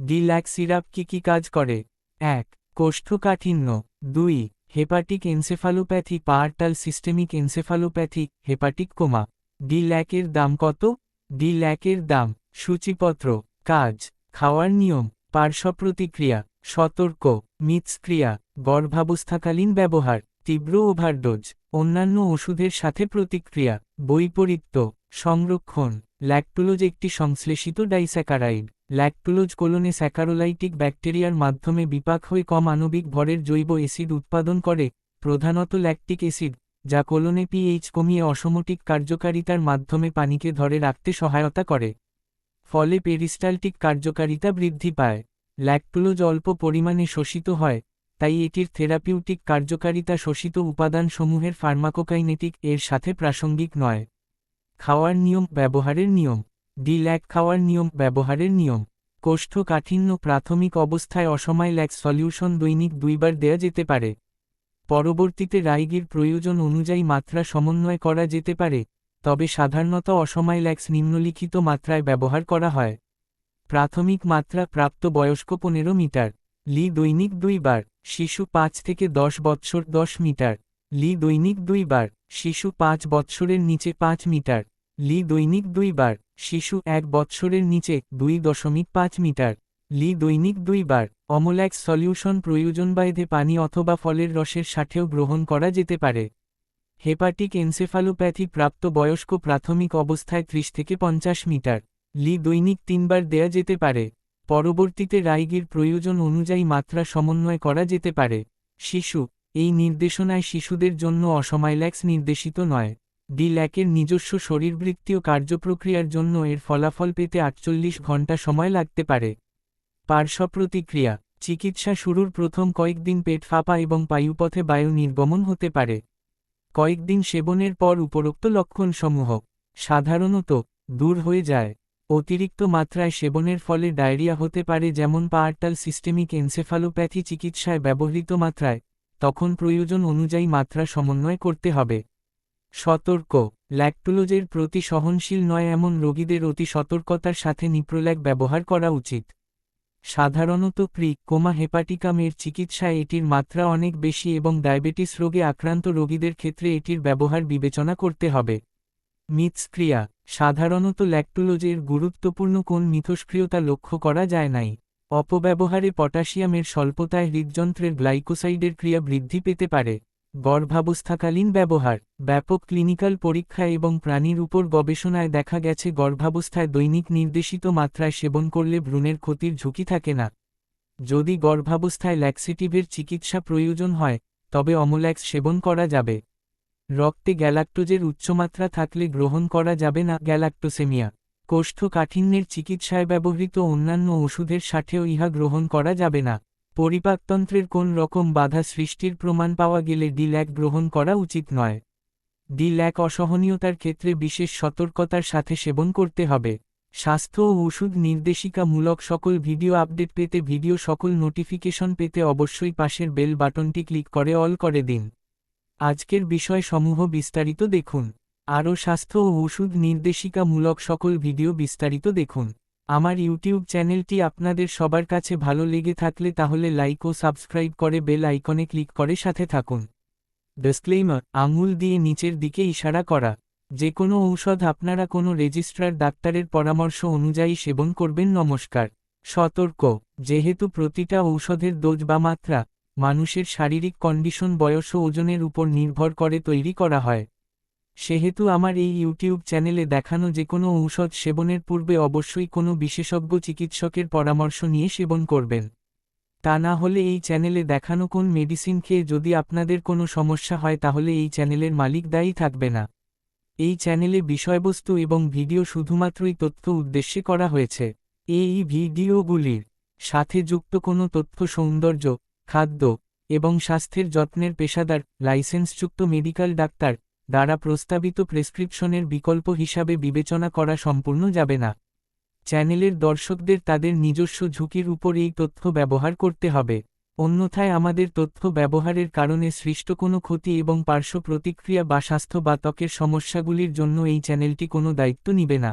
D lack syrup কি কি কাজ করে? এক, কোষ্ঠকাঠিন্য। দুই, hepatic encephalopathy portal systemic encephalopathy, hepatic coma. ডিল্যাকের দাম কত? ডিল্যাকের দাম। সূচিপত্র। কাজ। খাওয়ার নিয়ম। পার্শ্বপ্রতিক্রিয়া। সতর্ক। মিথস্ক্রিয়া। গর্ভাবস্থাকালীন ব্যবহার। তীব্র ওভারডোজ, অন্যান্য ওষুধের সাথে প্রতিক্রিয়া, বৈপরীত্য, সংরক্ষণ, ল্যাকটুলোজ একটি সংশ্লেষিত ডাইস্যাকারাইড, ল্যাকটুলোজ কোলনে স্যাকারোলাইটিক ব্যাকটেরিয়ার মাধ্যমে বিপাক হয়ে কম আণবিক ভরের জৈব অ্যাসিড উৎপাদন করে, প্রধানত ল্যাকটিক অ্যাসিড, যা কোলনে পিএইচ কমিয়ে অসমটিক কার্যকারিতার মাধ্যমে পানিকে ধরে রাখতে সহায়তা করে। ফলে পেরিস্টালটিক কার্যকারিতা বৃদ্ধি পায়। ল্যাকটুলোজ অল্প পরিমাণে শোষিত হয় তাই এটির থেরাপিউটিক কার্যকারিতা শোষিত উপাদানসমূহের ফার্মাকোকাইনেটিক এর সাথে প্রাসঙ্গিক নয়। খাওয়ার নিয়ম ব্যবহারের নিয়ম। ডি ল্যাক খাওয়ার নিয়ম ব্যবহারের নিয়ম। কোষ্ঠকাঠিন্য প্রাথমিক অবস্থায় অসময় ল্যাক সলিউশন দৈনিক দুইবার দেয়া যেতে পারে। পরবর্তীতে রাইগির প্রয়োজন অনুযায়ী মাত্রা সমন্বয় করা যেতে পারে, তবে সাধারণত অসময় ল্যাক্স নিম্নলিখিত মাত্রায় ব্যবহার করা হয়। প্রাথমিক মাত্রা প্রাপ্ত বয়স্ক পনেরো মিটার। লি দৈনিক দুইবার, শিশু পাঁচ থেকে দশ বৎসর দশ মিটার। লি দৈনিক দুইবার, শিশু পাঁচ বৎসরের নিচে পাঁচ মিটার। লি দৈনিক দুইবার, শিশু এক বৎসরের নিচে দুই দশমিক পাঁচ মিটার। লি দৈনিক দুইবার অমোল্যাক্স সলিউশন প্রয়োজন বাইধে পানি অথবা ফলের রসের সাথেও গ্রহণ করা যেতে পারে। হেপাটিক এনসেফালোপ্যাথি প্রাপ্ত বয়স্ক প্রাথমিক অবস্থায় ত্রিশ থেকে পঞ্চাশ মিটার। লি দৈনিক তিনবার দেয়া যেতে পারে। পরবর্তীতে রাইগির প্রয়োজন অনুযায়ী মাত্রা সমন্বয় করা যেতে পারে। শিশু, এই নির্দেশনায় শিশুদের জন্য অসমাইল্যাক্স নির্দেশিত নয়। ডি ল্যাকের নিজস্ব শরীরবৃত্তীয় কার্যপ্রক্রিয়ার জন্য এর ফলাফল পেতে আটচল্লিশ ঘণ্টা সময় লাগতে পারে। পার্শ্বপ্রতিক্রিয়া, চিকিৎসা শুরুর প্রথম কয়েকদিন পেট ফাঁপা এবং পায়ুপথে বায়ু নির্গমন হতে পারে। কয়েকদিন সেবনের পর উপরোক্ত লক্ষণসমূহ, সাধারণত, দূর হয়ে যায়। অতিরিক্ত মাত্রায় সেবনের ফলে ডায়রিয়া হতে পারে যেমন পার্টাল সিস্টেমিক এনসেফালোপ্যাথি চিকিৎসায় ব্যবহৃত মাত্রায়, তখন প্রয়োজন অনুযায়ী মাত্রা সমন্বয় করতে হবে। সতর্ক, ল্যাকটুলোজের প্রতি সহনশীল নয় এমন রোগীদের অতি সতর্কতার সাথে নিপ্রোল্যাক ব্যবহার করা উচিত। সাধারণত প্রি, কোমা হেপাটিকামের চিকিৎসায় এটির মাত্রা অনেক বেশি এবং ডায়াবেটিস রোগে আক্রান্ত রোগীদের ক্ষেত্রে এটির ব্যবহার বিবেচনা করতে হবে। মিথস্ক্রিয়া সাধারণত ল্যাকটুলোজের গুরুত্বপূর্ণ কোন মিথস্ক্রিয়তা লক্ষ্য করা যায় নাই। অপব্যবহারে পটাশিয়ামের স্বল্পতায় হৃদযন্ত্রের গ্লাইকোসাইডের ক্রিয়া বৃদ্ধি পেতে পারে। গর্ভাবস্থাকালীন ব্যবহার, ব্যাপক ক্লিনিক্যাল পরীক্ষা এবং প্রাণীর উপর গবেষণায় দেখা গেছে গর্ভাবস্থায় দৈনিক নির্দেশিত মাত্রায় সেবন করলে ভ্রূণের ক্ষতির ঝুঁকি থাকে না। যদি গর্ভাবস্থায় ল্যাক্সিটিভের চিকিৎসা প্রয়োজন হয়, তবে অমোল্যাক্স সেবন করা যাবে। রক্তে গ্যালাক্টোজের উচ্চমাত্রা থাকলে গ্রহণ করা যাবে না। গ্যালাক্টোসেমিয়া, কোষ্ঠকাঠিন্যের চিকিৎসায় ব্যবহৃত অন্যান্য ওষুধের সাথেও ইহা গ্রহণ করা যাবে না। পরিপাকতন্ত্রের কোন রকম বাধা সৃষ্টির প্রমাণ পাওয়া গেলে ডি ল্যাক গ্রহণ করা উচিত নয়। ডি ল্যাক অসহনীয়তার ক্ষেত্রে বিশেষ সতর্কতার সাথে সেবন করতে হবে। স্বাস্থ্য ও ওষুধ নির্দেশিকামূলক সকল ভিডিও আপডেট পেতে ভিডিও সকল নোটিফিকেশন পেতে অবশ্যই পাশের বেল বাটনটি ক্লিক করে অল করে দিন। আজকের বিষয় সমূহ বিস্তারিত দেখুন। আরও স্বাস্থ্য ও ওষুধ নির্দেশিকামূলক সকল ভিডিও বিস্তারিত দেখুন। আমার ইউটিউব চ্যানেলটি আপনাদের সবার কাছে ভালো লেগে থাকলে তাহলে লাইক ও সাবস্ক্রাইব করে বেল আইকনে ক্লিক করে সাথে থাকুন। ডিসক্লেইমার, আঙুল দিয়ে নিচের দিকে ইশারা করা। যে কোনো ঔষধ আপনারা কোনো রেজিস্ট্রার ডাক্তারের পরামর্শ অনুযায়ী সেবন করবেন। নমস্কার। সতর্ক। যেহেতু প্রতিটা ঔষধের ডোজ বা মাত্রা মানুষের শারীরিক কন্ডিশন বয়স ও ওজনের উপর নির্ভর করে তৈরি করা হয়। সেহেতু আমার এই ইউটিউব চ্যানেলে দেখানো যে কোনো ঔষধ সেবনের পূর্বে অবশ্যই কোনো বিশেষজ্ঞ চিকিৎসকের পরামর্শ নিয়ে সেবন করবেন। তা না হলে এই চ্যানেলে দেখানো কোন মেডিসিন খেয়ে যদি আপনাদের কোনো সমস্যা হয় তাহলে এই চ্যানেলের মালিক দায়ী থাকবে না। এই চ্যানেলে বিষয়বস্তু এবং ভিডিও শুধুমাত্রই তথ্য উদ্দেশ্যে করা হয়েছে। এই ভিডিওগুলির সাথে যুক্ত কোনো তথ্য সৌন্দর্য খাদ্য এবং স্বাস্থ্যের যত্নের পেশাদার, লাইসেন্সযুক্ত মেডিকেল ডাক্তার দ্বারা প্রস্তাবিত প্রেসক্রিপশনের বিকল্প হিসাবে বিবেচনা করা সম্পূর্ণ যাবে না। চ্যানেলের দর্শকদের তাদের নিজস্ব ঝুঁকির উপর এই তথ্য ব্যবহার করতে হবে। অন্যথায় আমাদের তথ্য ব্যবহারের কারণে সৃষ্ট কোনো ক্ষতি এবং পার্শ্ব প্রতিক্রিয়া বা স্বাস্থ্য বা ত্বকের সমস্যাগুলির জন্য এই চ্যানেলটি কোনো দায়িত্ব নিবে না।